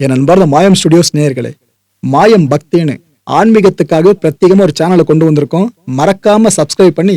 என் அன்பார்ந்த மாயம் ஸ்டுடியோஸ் நேயர்களே மாயம் பக்தின்னு ஆன்மீகத்துக்காக பிரத்யேகமா ஒரு சேனலை கொண்டு வந்திருக்கோம். மறக்காம சப்ஸ்கிரைப் பண்ணி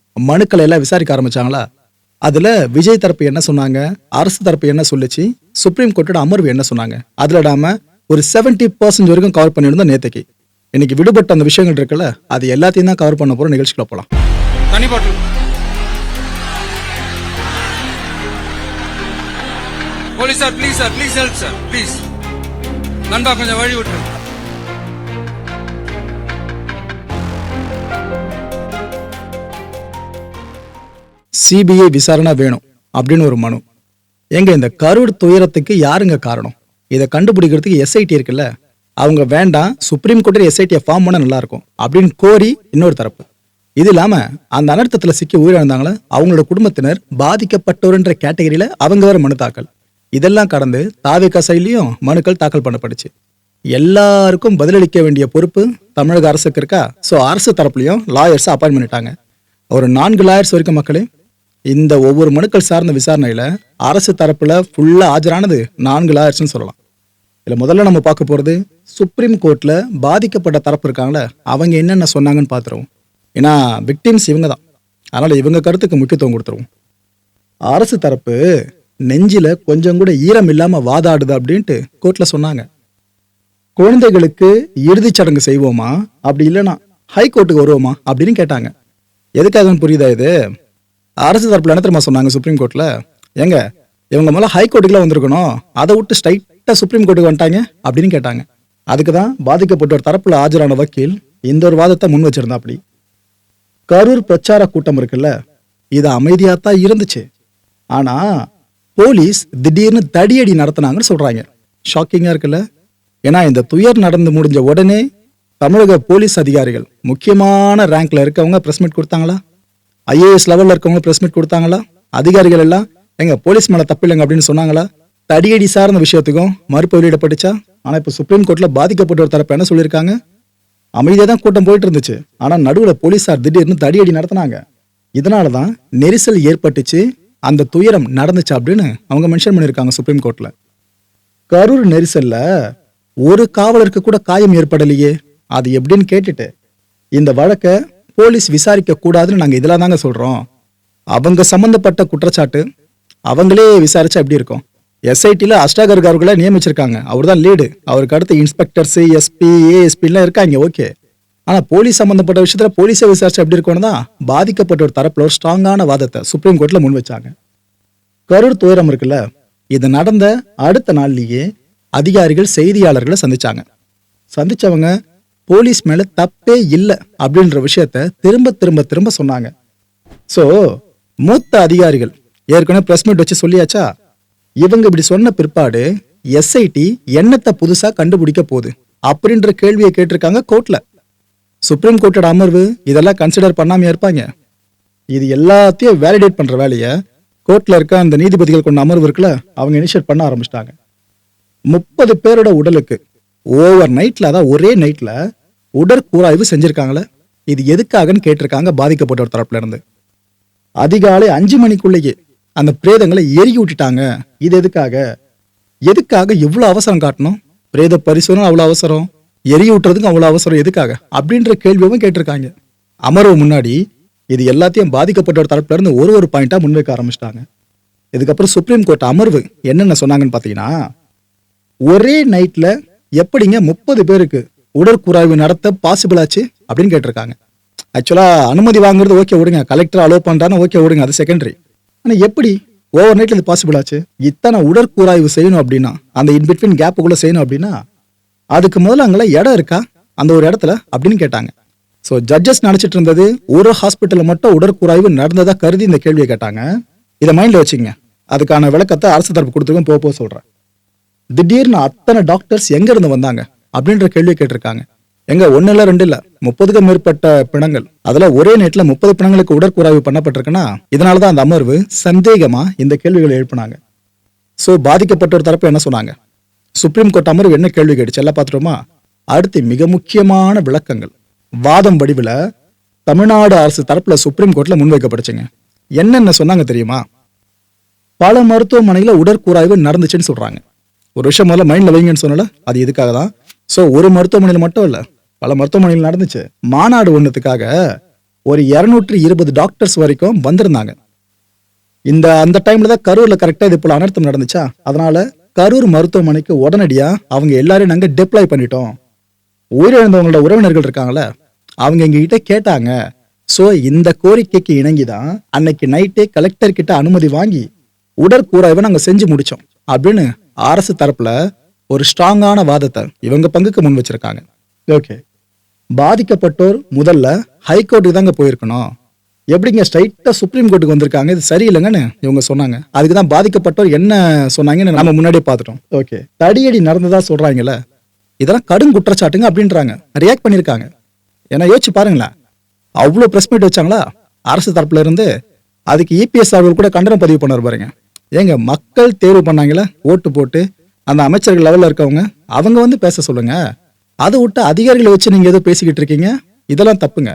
மனுக்களை எல்லாம் விசாரிக்க ஆரம்பிச்சாங்களா? அதுல விஜய் தரப்பு என்ன சொன்னாங்க? அரசு தரப்பு என்ன சொல்லுச்சு? சுப்ரீம் கோர்ட்டோட அமர்வு என்ன சொன்னாங்க? அதுல நாம ஒரு 70% பர்சன்ட் வரைக்கும் கவர் பண்ணியிருந்தோம் நேத்துக்கு. இன்னைக்கு விடுபட்ட அந்த விஷயங்கள் இருக்குல்ல அது எல்லாத்தையும் தான் கவர் பண்ண போற நிகழ்ச்சிக்குள்ள போலாம். Police sir please sir please help sir please நண்பா கொஞ்சம் வழி விட்டுருங்க. சிபிஐ விசாரணை வேணும் அப்படின்னு ஒரு மனு. எங்க இந்த கரூர் துயரத்துக்கு யாருங்க காரணம்? இதை கண்டுபிடிக்கிறதுக்கு எஸ்ஐடி இருக்குல்ல? அவங்க வேண்டாம் சுப்ரீம் கோர்ட்டில் எஸ்ஐடியை ஃபார்ம் பண்ண நல்லா இருக்கும் அப்படின்னு கோரி இன்னொரு தரப்பு. இது இல்லாம அந்த அனர்த்தத்தில் சிக்கி உயிரிழந்தாங்களே அவங்களோட குடும்பத்தினர் பாதிக்கப்பட்டோர்ன்ற கேட்டகரியில அவங்க வேற மனு தாக்கல். இதெல்லாம் கடந்து தாவேக்கா சைட்லயும் மனுக்கள் தாக்கல் பண்ணப்பட்டுச்சு. எல்லாருக்கும் பதிலளிக்க வேண்டிய பொறுப்பு தமிழக அரசுக்கு இருக்கா? ஸோ அரசு தரப்புலையும் லாயர்ஸ் அப்பாயின்ட் பண்ணிட்டாங்க. ஒரு நான்கு லாயர்ஸ் வரைக்கும் மக்களே இந்த ஒவ்வொரு மனுக்கள் சார்ந்த விசாரணையில் அரசு தரப்பில் ஃபுல்லாக ஆஜரானது நான்கு லாயர்ஸ்னு சொல்லலாம். இதில் முதல்ல நம்ம பார்க்க போகிறது சுப்ரீம் கோர்ட்டில் பாதிக்கப்பட்ட தரப்பு இருக்காங்களே அவங்க என்னென்ன சொன்னாங்கன்னு பார்த்துருவோம். ஏன்னா விக்டிம்ஸ் இவங்க தான் அதனால் இவங்க கருத்துக்கு முக்கியத்துவம் கொடுத்துருவோம். அரசு தரப்பு நெஞ்சில் கொஞ்சம் கூட ஈரம் இல்லாமல் வாதாடுது அப்படின்ட்டு கோர்ட்டில் சொன்னாங்க. குழந்தைகளுக்கு இறுதிச் சடங்கு செய்வோமா? அப்படி இல்லைனா ஹைகோர்ட்டுக்கு வருவோமா? அப்படின்னு கேட்டாங்க. எதுக்காகன்னு புரியுதா இது? அரசு தரப்புல என்ன தெரியுமா சொன்னாங்க சுப்ரீம் கோர்ட்டில் ஏங்க இவங்க மேல ஹைகோர்ட்டுக்குலாம் வந்திருக்கணும். அதை விட்டு ஸ்ட்ரைட்டாக சுப்ரீம் கோர்ட்டுக்கு வந்துட்டாங்க அப்படின்னு கேட்டாங்க. அதுக்கு தான் பாதிக்கப்பட்ட ஒரு தரப்பில் ஆஜரான வக்கீல் இந்த ஒரு வாதத்தை முன் வச்சிருந்தா அப்படி கரூர் பிரச்சார கூட்டம் இருக்குல்ல இது அமைதியாக தான் இருந்துச்சு. ஆனால் போலீஸ் திடீர்னு தடியடி நடத்துனாங்கன்னு சொல்கிறாங்க ஷாக்கிங்காக இருக்குல்ல. ஏன்னா இந்த துயர் நடந்து முடிஞ்ச உடனே தமிழக போலீஸ் அதிகாரிகள் முக்கியமான ரேங்க்ல இருக்கவங்க பிரஸ் மீட் கொடுத்தாங்களா? ஐஏஎஸ் லெவலில் இருக்கவங்க ப்ரெஸ் மீட் கொடுத்தாங்களா? அதிகாரிகள் எல்லாம் எங்க போலீஸ் மேல தப்பில்லைங்க அப்படின்னு சொன்னாங்களா? தடியடி சார்ந்த விஷயத்துக்கும் மறுப்பு வெளியிடப்பட்டுச்சா? ஆனா இப்ப சுப்ரீம் கோர்ட்ல பாதிக்கப்பட்ட ஒரு தரப்பு என்ன சொல்லியிருக்காங்க? அமைதியாக தான் கூட்டம் போயிட்டு இருந்துச்சு. ஆனா நடுவுல போலீசார் திடீர்னு தடியடி நடத்தினாங்க. இதனாலதான் நெரிசல் ஏற்பட்டுச்சு. அந்த துயரம் நடந்துச்சு அப்படின்னு அவங்க மென்ஷன் பண்ணியிருக்காங்க சுப்ரீம் கோர்ட்ல கரூர் நெரிசல்ல ஒரு காவலருக்கு கூட காயம் ஏற்படலையே. அது எப்படின்னு கேட்டுட்டு இந்த வழக்கை போலீஸ் விசாரிக்க கூடாதுன்னு நாங்கள் இதெல்லாம் தாங்க சொல்கிறோம் அவங்க சம்மந்தப்பட்ட குற்றச்சாட்டு அவங்களே விசாரிச்சா எப்படி இருக்கும்? எஸ்ஐடியில் அஷ்டாகர் அவர்களை நியமிச்சிருக்காங்க. அவர் தான் லீடு. அவருக்கு அடுத்து இன்ஸ்பெக்டர்ஸு எஸ்பி ஏஎஸ்பிலாம் இருக்காங்க ஓகே. ஆனால் போலீஸ் சம்மந்தப்பட்ட விஷயத்தில் போலீஸை விசாரிச்சா எப்படி இருக்கும்னு தான் பாதிக்கப்பட்ட ஒரு தரப்பில் ஒரு ஸ்ட்ராங்கான வாதத்தை சுப்ரீம் கோர்ட்டில் முன் வச்சாங்க. கரூர் துயரம் இருக்குல்ல? இது நடந்த அடுத்த நாள்லேயே அதிகாரிகள் செய்தியாளர்களை சந்திச்சாங்க. சந்திச்சவங்க போலீஸ் மேல தப்பே இல்லை அப்படின்ற விஷயத்த திரும்ப திரும்ப திரும்ப சொன்னாங்க. சோ மூத்த அதிகாரிகள் ஏற்கனவே பிரஸ் மீட் வச்சு சொல்லியாச்சா? இவங்க இப்படி சொன்ன பிற்பாடு எஸ்ஐடி என்னத்தை புதுசா கண்டுபிடிக்க போகுது அப்படின்ற கேள்வியை கேட்டிருக்காங்க கோர்ட்ல சுப்ரீம் கோர்ட்டோட அமர்வு இதெல்லாம் கன்சிடர் பண்ணாம இருப்பாங்க? இது எல்லாத்தையும் வேலிடேட் பண்ற வேலையை கோர்ட்ல இருக்க அந்த நீதிபதிகள் கொண்ட அமர்வு இருக்குல்ல அவங்க இனிஷியேட் பண்ண ஆரம்பிச்சிட்டாங்க. முப்பது பேரோட உடலுக்கு ஓவர் நைட்ல அதான் ஒரே நைட்ல உடற்கூராய்வு செஞ்சிருக்காங்களே. இது எதுக்காகன்னு கேட்டிருக்காங்க பாதிக்கப்பட்ட ஒரு தரப்புல இருந்து. அதிகாலை அஞ்சு மணிக்குள்ளேயே அந்த பிரேதங்களை எரிக்கி விட்டுட்டாங்க. இது எதுக்காக? எதுக்காக இவ்வளவு அவசரம் காட்டணும்? பிரேத பரிசோதனை அவ்வளவு அவசரம்? எரிய விட்டுறதுக்கு அவ்வளவு அவசரம் எதுக்காக? அப்படின்ற கேள்வியும் கேட்டிருக்காங்க. அமர்வு முன்னாடி இது எல்லாத்தையும் பாதிக்கப்பட்ட ஒரு தரப்புல இருந்து ஒரு ஒரு பாயிண்டா முன்வைக்க ஆரம்பிச்சிட்டாங்க. இதுக்கப்புறம் சுப்ரீம் கோர்ட் அமர்வு என்னென்ன சொன்னாங்கன்னு பாத்தீங்கன்னா ஒரே நைட்ல எப்படிங்க முப்பது பேருக்கு உடற்கூராய்வு நடத்த பாசிபிள் ஆச்சு அப்படின்னு கேட்டிருக்காங்க. ஆக்சுவலாக அனுமதி வாங்குறது ஓகே விடுங்க. கலெக்டர் அலோவ் பண்ணுறான்னு ஓகே விடுங்க. அது செகண்டரி ஆனால் எப்படி? ஓவர் நைட்ல இது பாசிபிள் ஆச்சு. இத்தனை உடற்கூராய்வு செய்யணும் அப்படின்னா அந்த இன்பிட்வீன் கேப்புக்குள்ளே செய்யணும் அப்படின்னா அதுக்கு முதல்ல அங்கே இடம் இருக்கா? அந்த ஒரு இடத்துல அப்படின்னு கேட்டாங்க. ஸோ ஜட்ஜஸ் நினச்சிட்டு இருந்தது ஒரு ஹாஸ்பிட்டலில் மட்டும் உடற்கூராய்வு நடந்ததாக கருதி இந்த கேள்வியை கேட்டாங்க. இதை மைண்டில் வச்சுங்க அதுக்கான விளக்கத்தை அரசு தரப்பு கொடுத்துருக்கோம் போக போக சொல்கிறேன் திடீர்னு அத்தனை டாக்டர்ஸ் எங்க இருந்து வந்தாங்க அப்படின்ற கேள்வி கேட்டிருக்காங்க. எங்க ஒன்னு இல்ல ரெண்டு இல்ல முப்பதுக்கும் மேற்பட்ட பிணங்கள். அதுல ஒரே நேரத்துல முப்பது பிணங்களுக்கு உடற்கூறாய்வு பண்ணப்பட்டிருக்குன்னா இதனாலதான் அந்த அமர்வு சந்தேகமா இந்த கேள்விகளை எழுப்பினாங்க. சோ பாதிக்கப்பட்டோர் தரப்பு என்ன சொன்னாங்க? சுப்ரீம் கோர்ட் அமர்வு என்ன கேள்வி கேட்டுச்சு? எல்லாம் பார்த்துட்டோமா? அடுத்து மிக முக்கியமான விளக்கங்கள். வாதம் வடிவில் தமிழ்நாடு அரசு தரப்புல சுப்ரீம் கோர்ட்ல முன்வைக்கப்படுச்சுங்க என்னென்ன சொன்னாங்க தெரியுமா? பல மருத்துவமனையில உடற்கூறாய்வு நடந்துச்சுன்னு சொல்றாங்க. ஒரு விஷயம் முதல்ல மைண்ட்ல வைங்கன்னு சொன்னல அது இதுக்காக தான்? ஸோ ஒரு மருத்துவமனையில் மட்டும் இல்லை பல மருத்துவமனையில் நடந்துச்சு. மாநாடு ஒன்றுத்துக்காக ஒரு இருநூற்றி இருபது டாக்டர்ஸ் வரைக்கும் வந்திருந்தாங்க. இந்த அந்த டைம்ல தான் கரூர்ல கரெக்டாக இது போல அனர்த்தம் நடந்துச்சா? அதனால கரூர் மருத்துவமனைக்கு உடனடியாக அவங்க எல்லாரையும் நாங்கள் டிப்ளாய் பண்ணிட்டோம். உயிரிழந்தவங்களோட உறவினர்கள் இருக்காங்களே அவங்க எங்ககிட்ட கேட்டாங்க. ஸோ இந்த கோரிக்கைக்கு இணங்கி தான் அன்னைக்கு நைட்டே கலெக்டர் கிட்ட அனுமதி வாங்கி உடற்கூறாய்வை நாங்கள் செஞ்சு முடித்தோம் அப்படின்னு அரசு தரப்புல ஒரு ஸ்ட்ராங்கான வாதத்தை இவங்க பங்குக்கு முன் வச்சிருக்காங்க. ஓகே பாதிக்கப்பட்டோர் முதல்ல ஹைகோர்ட்டுக்கு தாங்க போயிருக்கணும். எப்படிங்க ஸ்ட்ரைட்டா சுப்ரீம் கோர்ட்டுக்கு வந்திருக்காங்க? இது சரியில்லைங்கன்னு இவங்க சொன்னாங்க. அதுக்கு தான் பாதிக்கப்பட்டோர் என்ன சொன்னாங்கன்னு நம்ம முன்னாடியே பார்த்துட்டோம். ஓகே தடியடி நடந்ததா சொல்றாங்கல்ல இதெல்லாம் கடும் குற்றச்சாட்டுங்க அப்படின்றாங்க. ரியாக்ட் பண்ணியிருக்காங்க. ஏன்னா யோசிச்சு பாருங்களேன். அவ்வளோ ப்ரெஸ் மீட் வச்சாங்களா? அரசு தரப்புல இருந்து அதுக்கு இபிஎஸ் அவர்கள் கூட கண்டனம் பதிவு பண்ணார் பாருங்க. ஏங்க மக்கள் தேர்வு பண்ணாங்களே ஓட்டு போட்டு அந்த அமைச்சர்கள் லெவலில் இருக்கவங்க அவங்க வந்து பேச சொல்லுங்க. அதை விட்டு அதிகாரிகளை வச்சு நீங்கள் ஏதோ பேசிக்கிட்டு இருக்கீங்க? இதெல்லாம் தப்புங்க.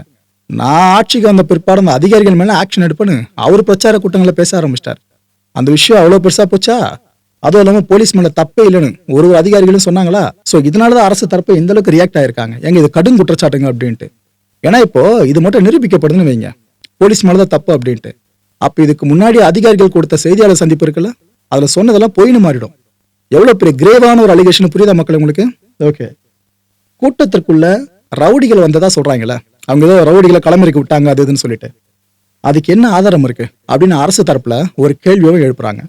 நான் ஆட்சிக்கு வந்த பிற்பாடு அந்த அதிகாரிகள் மேலே ஆக்ஷன் எடுப்பேன்னு அவர் பிரச்சார கூட்டங்களை பேச ஆரம்பிச்சிட்டார். அந்த விஷயம் அவ்வளோ பெருசாக போச்சா? அதுவும் இல்லாமல் போலீஸ் மேலே தப்பே இல்லைன்னு ஒரு ஒரு அதிகாரிகளும் சொன்னாங்களா? ஸோ இதனால தான் அரசு தரப்பு எந்த அளவுக்கு ரியாக்ட் ஆயிருக்காங்க? எங்க இது கடும் குற்றச்சாட்டுங்க அப்படின்ட்டு. ஏன்னா இப்போ இது மட்டும் நிரூபிக்கப்படுதுன்னு வைங்க. போலீஸ் மேலே தான் தப்பு அப்படின்ட்டு. அப்ப இதுக்கு முன்னாடி அதிகாரிகள் கொடுத்த செய்தியாளர் சந்திப்பு இருக்குல்ல? அதுல சொன்னதெல்லாம் பொய்னு மாறிடும். எவ்வளவு பெரிய கிரேவான ஒரு அலிகேஷன் புரியுதா மக்கள் உங்களுக்கு? ஓகே. கூட்டத்திற்குள்ள ரவுடிகள் வந்ததா சொல்றாங்கல்ல? அவங்க ஏதோ ரவுடிகளை களமிறக்கி விட்டாங்க அது இதுன்னு சொல்லிட்டு. அதுக்கு என்ன ஆதாரம் இருக்கு? அப்படின்னு அரசு தரப்புல ஒரு கேள்வியும் எழுப்புறாங்க.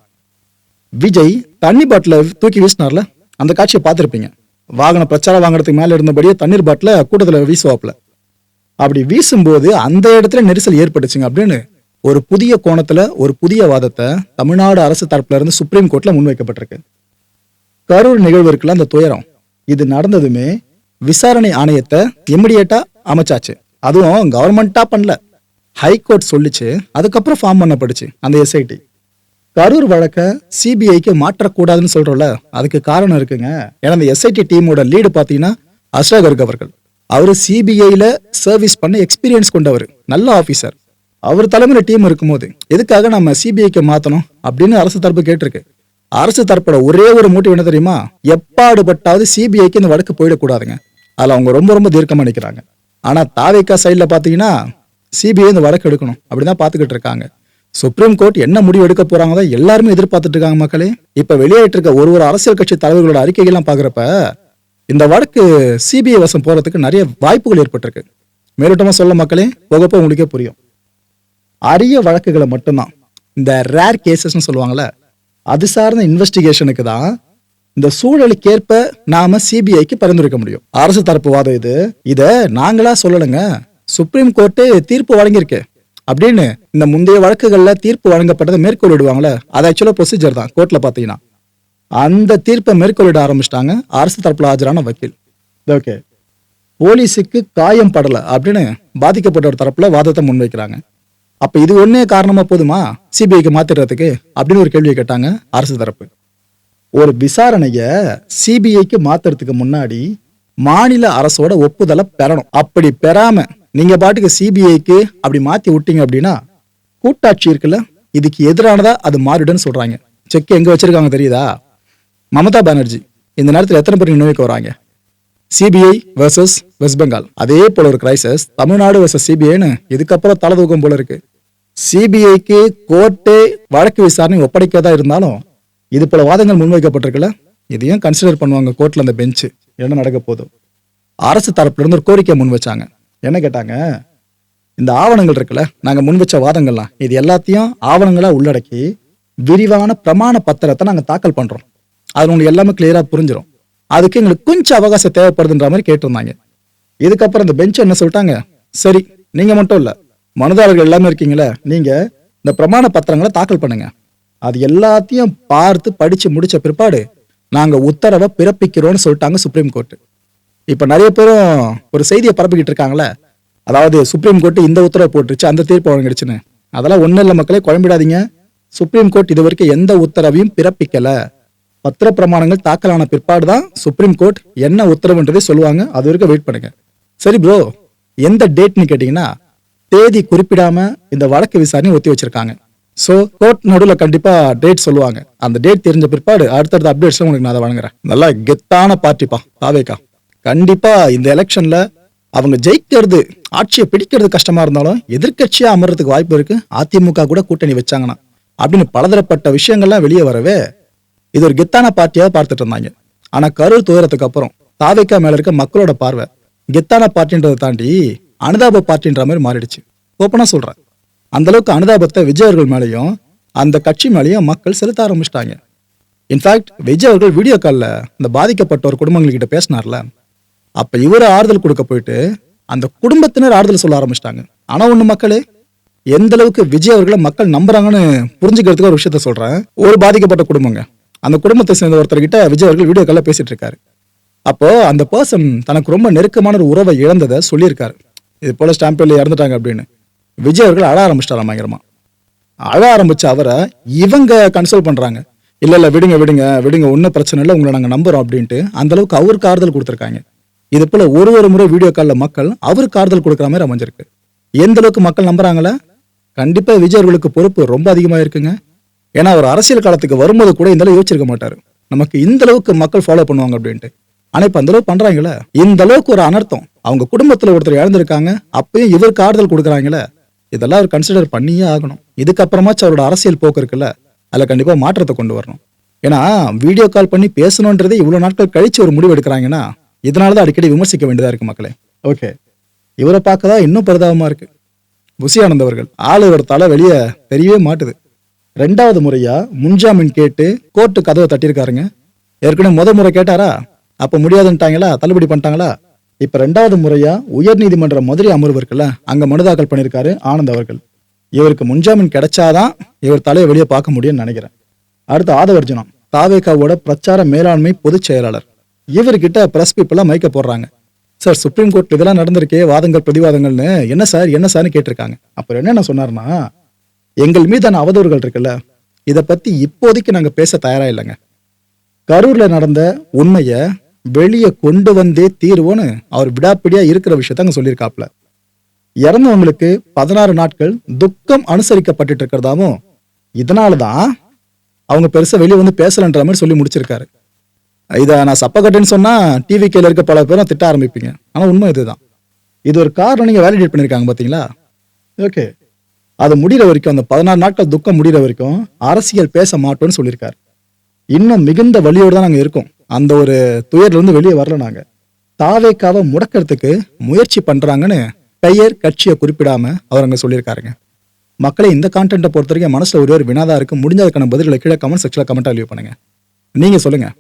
விஜய் தண்ணி பாட்டில தூக்கி வீசினார்ல? அந்த காட்சியை பார்த்திருப்பீங்க. வாகன பிரச்சாரம் வாங்குறதுக்கு மேல இருந்தபடியே தண்ணீர் பாட்டில கூட்டத்துல வீசுவாப்ல அப்படி வீசும்போது அந்த இடத்துல நெரிசல் ஏற்பட்டுச்சுங்க அப்படின்னு ஒரு புதிய கோணத்துல ஒரு புதிய வாதத்தை தமிழ்நாடு அரசு தரப்புல இருந்து சுப்ரீம் கோர்ட்ல முன்வைக்கப்பட்டிருக்கு. கரூர் நிகழ்வு இருக்குல்ல அந்த துயரம். இது நடந்ததுமே விசாரணை ஆணையத்தை இமிடியேட்டா அமைச்சாச்சு. அதுவும் கவர்மெண்டா பண்ணல. ஹைகோர்ட் சொல்லிச்சு அதுக்கப்புறம் ஃபார்ம் பண்ணப்படுச்சு அந்த எஸ்ஐடி கரூர் வழக்க சிபிஐக்கு மாற்றக்கூடாதுன்னு சொல்றோம்ல அதுக்கு காரணம் இருக்குங்க. ஏன்னா அந்த எஸ்ஐடி டீமோட லீடு பார்த்தீங்கன்னா அசோகர்க் அவர்கள். அவர் சிபிஐல சர்வீஸ் பண்ண எக்ஸ்பீரியன்ஸ் கொண்டவர் நல்ல ஆஃபீஸர் அவர் தலைமையில டீம் இருக்கும்போது எதுக்காக நம்ம சிபிஐக்கு மாத்தணும் அப்படின்னு அரசு தரப்பு கேட்டிருக்கு. அரசு தரப்போட ஒரே ஒரு மூட்டி என்ன தெரியுமா? எப்பாடுபட்டாவது சிபிஐக்கு இந்த வழக்கு போயிடக்கூடாதுங்க. அதில் அவங்க ரொம்ப ரொம்ப தீர்க்கமாக நிற்கிறாங்க ஆனால் தாவேக்கா சைடில் பார்த்தீங்கன்னா சிபிஐ இந்த வழக்கு எடுக்கணும் அப்படிதான் பார்த்துக்கிட்டு இருக்காங்க. சுப்ரீம் கோர்ட் என்ன முடிவு எடுக்க போறாங்க எல்லாருமே எதிர்பார்த்துட்டு இருக்காங்க மக்களே. இப்போ வெளியாயிட்டு இருக்க ஒரு ஒரு அரசியல் கட்சி தலைவர்களோட அறிக்கைகள்லாம் பார்க்குறப்ப இந்த வழக்கு சிபிஐ வசம் போகிறதுக்கு நிறைய வாய்ப்புகள் ஏற்பட்டிருக்கு. மேலோட்டமாக சொல்ல மக்களே போகப்போ உங்களுக்கே புரியும். அரிய வழக்குகளை மட்டும்தான். இந்த ரேர் கேசஸ்னு சொல்லுவாங்கள்ல அது சார்ந்த இன்வெஸ்டிகேஷனுக்கு தான் இந்த சூழலுக்கேற்ப நாம சிபிஐக்கு பரிந்துரைக்க முடியும். அரசு தரப்பு வாதம் இது. இதை நாங்களா சொல்லலைங்க சுப்ரீம் கோர்ட்டு தீர்ப்பு வழங்கியிருக்கு. அப்படின்னு இந்த முந்தைய வழக்குகளில் தீர்ப்பு வழங்கப்பட்டதை மேற்கொள்ளிடுவாங்கல்ல அது ஆக்சுவலாக ப்ரொசீஜர் தான் கோர்ட்டில் பார்த்தீங்கன்னா. அந்த தீர்ப்பை மேற்கொள்ளிட ஆரம்பிச்சிட்டாங்க அரசு தரப்பில் ஆஜரான வக்கீல். ஓகே போலீஸுக்கு காயம் படலை அப்படின்னு பாதிக்கப்பட்ட ஒரு தரப்பில் வாதத்தை முன்வைக்கிறாங்க. அப்ப இது ஒன்னே காரணமா போதுமா? சிபிஐக்கு மாத்திடுறதுக்கு? அப்படின்னு ஒரு கேள்வியை கேட்டாங்க அரசு தரப்பு. ஒரு விசாரணைய சிபிஐக்கு மாத்துறதுக்கு முன்னாடி மாநில அரசோட ஒப்புதலை பெறணும். அப்படி பெறாம நீங்க பாட்டுக்கு சிபிஐக்கு அப்படி மாத்தி விட்டீங்க அப்படின்னா கூட்டாட்சி இருக்குல்ல? இதுக்கு எதிரானதா அது மாறிடுன்னு சொல்றாங்க. செக் எங்க வச்சிருக்காங்க தெரியுதா? மமதா பானர்ஜி. இந்த நேரத்தில் எத்தனை பேர் நினைவுக்கு வராங்க? சிபிஐ வர்சஸ் வெஸ்ட் பெங்கால் அதே போல ஒரு கிரைசஸ் தமிழ்நாடு வர்சஸ் சிபிஐன்னு இதுக்கப்புறம் தலை தூக்கம் போல இருக்கு. சிபிஐக்கு கோர்ட்டே வழக்கு விசாரணை ஒப்படைக்கதா இருந்தாலும் இது போல வாதங்கள் முன்வைக்கப்பட்டிருக்குல்ல இதையும் கன்சிடர் பண்ணுவாங்க கோர்ட்ல அந்த பெஞ்ச் என்ன நடக்க போதும் அரசு தரப்புல இருந்து ஒரு கோரிக்கை முன் வச்சாங்க என்ன கேட்டாங்க? இந்த ஆவணங்கள் இருக்குல்ல நாங்க முன் வச்ச வாதங்கள்லாம் இது எல்லாத்தையும் ஆவணங்களா உள்ளடக்கி விரிவான பிரமாண பத்திரத்தை நாங்க தாக்கல் பண்றோம். அது உங்களுக்கு எல்லாமே கிளியரா புரிஞ்சிடும் அதுக்கு எங்களுக்கு கொஞ்சம் அவகாசம் தேவைப்படுதுன்ற மாதிரி கேட்டிருந்தாங்க. இதுக்கப்புறம் இந்த பெஞ்ச் என்ன சொல்லிட்டாங்க? சரி நீங்க மட்டும் இல்லை மனுதாரர்கள் எல்லாமே இருக்கீங்களே நீங்க இந்த பிரமாண பத்திரங்களை தாக்கல் பண்ணுங்க. அது எல்லாத்தையும் பார்த்து படிச்சு முடிச்ச பிற்பாடு நாங்க உத்தரவை பிறப்பிக்கிறோம்னு சொல்லிட்டாங்க சுப்ரீம் கோர்ட் இப்ப நிறைய பேரும் ஒரு செய்தியை பரப்பிக்கிட்டு இருக்காங்களே அதாவது சுப்ரீம் கோர்ட் இந்த உத்தரவை போட்டுருச்சு அந்த தீர்ப்பு வழங்கிடுச்சுன்னு. அதெல்லாம் ஒன்றும் இல்ல மக்களே குழம்பிடாதீங்க. சுப்ரீம் கோர்ட் இது வரைக்கும் எந்த உத்தரவையும் பிறப்பிக்கல. பத்திர பிரமாணங்கள் தாக்கலான பிற்பாடு தான் சுப்ரீம் கோர்ட் என்ன உத்தரவுன்றதை சொல்லுவாங்க. அது வரைக்கும் வெயிட் பண்ணுங்க. சரி ப்ரோ எந்த டேட்னு கேட்டீங்கன்னா தேதி குறிப்பிடாம இந்த வழக்கு விசாரணை ஒத்தி வச்சிருக்காங்க. சோ கோர்ட் நடுவில் கண்டிப்பா டேட் சொல்லுவாங்க. அந்த டேட் தெரிஞ்ச பிற்பாடு அடுத்தடுத்த அப்டேட்ஸ் உங்களுக்கு நான் அதை வழங்குறேன். நல்லா கெத்தான பார்ட்டிப்பா தாவேக்கா. கண்டிப்பா இந்த எலெக்ஷன்ல அவங்க ஜெயிக்கிறது ஆட்சியை பிடிக்கிறது கஷ்டமா இருந்தாலும் எதிர்க்கட்சியா அமர்றதுக்கு வாய்ப்பு இருக்கு. அதிமுக கூட கூட்டணி வச்சாங்கன்னா. அப்படின்னு பலதரப்பட்ட விஷயங்கள்லாம் வெளியே வரவே இது ஒரு கெத்தான பார்ட்டியாக பார்த்துட்டு இருந்தாங்க. ஆனா கரூர் துயரத்துக்கு அப்புறம் தாவேக்கா மேல இருக்க மக்களோட பார்வை கெத்தான பார்ட்டின்றதை தாண்டி அனுதாப பார்ட்டின்ற மாதிரி மாறிடுச்சு. ஓப்பனாக சொல்கிறேன் அந்தளவுக்கு அனுதாபத்தை விஜய் அவர்கள் மேலேயும் அந்த கட்சி மேலேயும் மக்கள் செலுத்த ஆரம்பிச்சிட்டாங்க. இன்ஃபேக்ட் விஜய் அவர்கள் வீடியோ காலில் இந்த பாதிக்கப்பட்டோர் குடும்பங்கள்கிட்ட பேசினார்ல அப்போ இவர் ஆறுதல் கொடுக்க போயிட்டு அந்த குடும்பத்தினர் ஆறுதல் சொல்ல ஆரம்பிச்சிட்டாங்க. ஆனால் ஒன்று மக்களே எந்த அளவுக்கு விஜய் அவர்களை மக்கள் நம்புறாங்கன்னு புரிஞ்சுக்கிறதுக்கு ஒரு விஷயத்த சொல்கிறேன் ஒரு பாதிக்கப்பட்ட குடும்பங்க. அந்த குடும்பத்தை சேர்ந்த ஒருத்தர்கிட்ட விஜய் அவர்கள் வீடியோ காலில் பேசிட்டு இருக்காரு. அப்போ அந்த பர்சன் தனக்கு ரொம்ப நெருக்கமான ஒரு உறவை இழந்ததை சொல்லியிருக்காரு. இது போல் ஸ்டாம்பேடில் இறந்துட்டாங்க அப்படின்னு. விஜய் அவர்கள் அழ ஆரம்பிச்சிட்டாராம் பயங்கரமா. அழ ஆரம்பிச்ச அவரை இவங்க கன்சோல் பண்றாங்க. இல்லை இல்லை விடுங்க விடுங்க விடுங்க ஒன்றும் பிரச்சனை இல்லை உங்களை நாங்கள் நம்புறோம் அப்படின்ட்டு அந்த அளவுக்கு அவருக்கு ஆறுதல் கொடுத்துருக்காங்க. இது போல் ஒரு ஒரு முறை வீடியோ காலில் மக்கள் அவருக்கு ஆறுதல் கொடுக்குற மாதிரி அமைஞ்சிருக்கு. எந்த அளவுக்கு மக்கள் நம்புறாங்களா கண்டிப்பாக விஜய் அவர்களுக்கு பொறுப்பு ரொம்ப அதிகமாக இருக்குங்க. ஏன்னா அவர் அரசியல் காலத்துக்கு வரும்போது கூட இந்த அளவு யோசிச்சிருக்க மாட்டார். நமக்கு இந்த அளவுக்கு மக்கள் ஃபாலோ பண்ணுவாங்க அப்படின்ட்டு. ஆனால் இப்போ அந்த அளவுக்கு இந்த அளவுக்கு ஒரு அனர்த்தம். அவங்க குடும்பத்துல ஒருத்தர் இழந்திருக்காங்க அப்பயும் இவருக்கு ஆறுதல் கொடுக்குறாங்களே இதெல்லாம் அவர் கன்சிடர் பண்ணியே ஆகணும். இதுக்கப்புறமாச்சும் அவரோட அரசியல் போக்கு இருக்குல்ல அதுல கண்டிப்பா மாற்றத்தை கொண்டு வரணும். ஏன்னா வீடியோ கால் பண்ணி பேசணுன்றதே இவ்வளவு நாட்கள் கழிச்சு ஒரு முடிவு எடுக்கிறாங்கன்னா இதனாலதான் அடிக்கடி விமர்சிக்க வேண்டியதா இருக்கு மக்களே. ஓகே. இவரை பார்க்க தான் இன்னும் பரிதாபமா இருக்கு. புசி ஆனந்த் அவர்கள் ஆளு ஒரு தலை வெளியே தெரியவே மாட்டுது. ரெண்டாவது முறையா முன்ஜாமீன் கேட்டு கோர்ட்டு கதவை தட்டியிருக்காருங்க. ஏற்கனவே முத முறை கேட்டாரா? அப்ப முடியாதுன்ட்டாங்களா? தள்ளுபடி பண்ணிட்டாங்களா? இப்ப ரெண்டாவது முறையா உயர்நீதிமன்ற மதுரை அமர்வு இருக்குல்ல அங்க மனு தாக்கல் பண்ணியிருக்காரு ஆனந்த் அவர்கள். இவருக்கு முன்ஜாமீன் கிடைச்சாதான் இவர் தலையை வெளியே பார்க்க முடியும்னு நினைக்கிறேன். அடுத்து ஆதவர்ஜனம் தாவேகாவோட பிரச்சார மேலாண்மை பொதுச் செயலாளர். இவர்கிட்ட பிரஸ் பீப்புளாக மைக்க போடுறாங்க. சார் சுப்ரீம் கோர்ட் இதெல்லாம் நடந்திருக்கே வாதங்கள் பிரதிவாதங்கள்னு என்ன சார் என்ன சார்னு கேட்டிருக்காங்க. அப்புறம் என்ன சொன்னார்னா எங்கள் மீதான அவதூறுகள் இருக்குல்ல இதை பத்தி இப்போதைக்கு நாங்கள் பேச தயாரா இல்லைங்க. கரூர்ல நடந்த உண்மையை வெளியே கொண்டு வந்தே தீருவோன்னு அவர் விடாப்பிடியா இருக்கிற விஷயத்த அங்க சொல்லியிருக்காப்ல இறந்தவங்களுக்கு பதினாறு நாட்கள் துக்கம் அனுசரிக்கப்பட்டுட்டு இருக்கிறதாவும் இதனாலதான் அவங்க பெருசா வெளியே வந்து பேசலன்ற மாதிரி சொல்லி முடிச்சிருக்காரு. இதை நான் சப்பக்கட்டுன்னு சொன்னா டிவி கேல இருக்க பல பேரும் திட்ட ஆரம்பிப்பீங்க. ஆனா உண்மை இதுதான். இது ஒரு காரணம் நீங்க வேலிடேட் பண்ணிருக்காங்க பாத்தீங்களா? ஓகே அது முடிகிற வரைக்கும் அந்த பதினாறு நாட்கள் துக்கம் முடிகிற வரைக்கும் அரசியல் பேச மாட்டோம்னு சொல்லியிருக்காரு. இன்னும் மிகுந்த வழியோடு தான் நாங்கள் இருக்கோம். அந்த ஒரு துயர்லேருந்து வெளியே வரல நாங்கள் தாவேக்காவை முடக்கிறதுக்கு முயற்சி பண்ணுறாங்கன்னு பெயர் கட்சியை குறிப்பிடாம அவர் அங்கே சொல்லியிருக்காருங்க. மக்களை இந்த கான்டென்ட்டை பொறுத்த வரைக்கும் மனசில் ஒரே ஒரு வினாதாக இருக்குது முடிஞ்சதுக்கான பதில்களை கீழே கமெண்ட் செக்ஷனில் கமெண்ட்டாக லீவ் பண்ணுங்கள் நீங்கள் சொல்லுங்கள்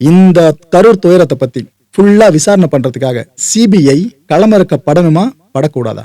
இந்த கரூர் துயரத்தை பற்றி ஃபுல்லாக விசாரணை பண்ணுறதுக்காக சிபிஐ களமிறக்கப்படணுமா? படக்கூடாதா?